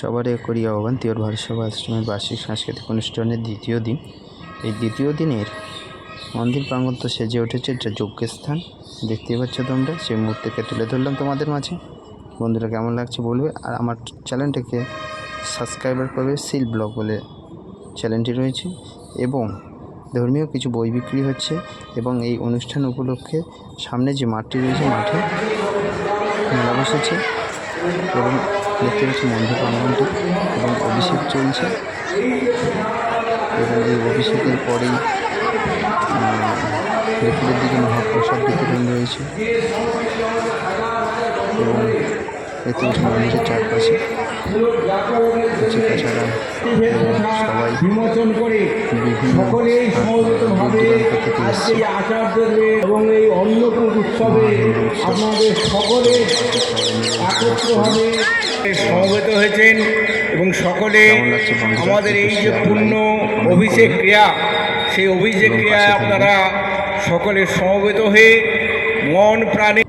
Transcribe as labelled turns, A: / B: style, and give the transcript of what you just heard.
A: সবারই করি আহ্বান তিওর ভারতসভা আশ্রমের বার্ষিক সাংস্কৃতিক অনুষ্ঠানের দ্বিতীয় দিন। এই দ্বিতীয় দিনের মন্দির প্রাঙ্গণ তো সেজে উঠেছে, এটা যজ্ঞস্থান দেখতেই পাচ্ছ তোমরা, সেই মুহূর্তকে তুলে ধরলাম তোমাদের মাঝে। বন্ধুরা কেমন লাগছে বলবে? আর আমার চ্যানেলটাকে সাবস্ক্রাইবার করবে সিল ব্লগ বলে চ্যানেলটি রয়েছে। এবং ধর্মীয় কিছু বই বিক্রি হচ্ছে এবং এই অনুষ্ঠান উপলক্ষে সামনে যে মাঠটি রয়েছে, মাঠে মেলা বসেছে। এবং দেখতে পাচ্ছি মন্দির প্রাঙ্গণটি এবং অভিষেক চলছে। এবং এই অভিষেকের পরেই দুপুরের দিকে মহাপ্রসাদ বিতরণ রয়েছে। এবং দেখতে পাচ্ছি মন্দিরের চারপাশে তাছাড়া সবাই
B: বিমোচন করে
A: বিভিন্ন
B: সকলেই সমবেতভাবে আজকে আচার্যদের এবং এই অন্নকূট উৎসবে আপনাদের সকলে একত্রভাবে সমবেত হয়েছেন এবং সকলে? আমাদের এই যে পূর্ণ অভিষেক ক্রিয়া সেই অভিষেক ক্রিয়ায় আপনারা সকলে সমবেত হয়ে মন প্রাণে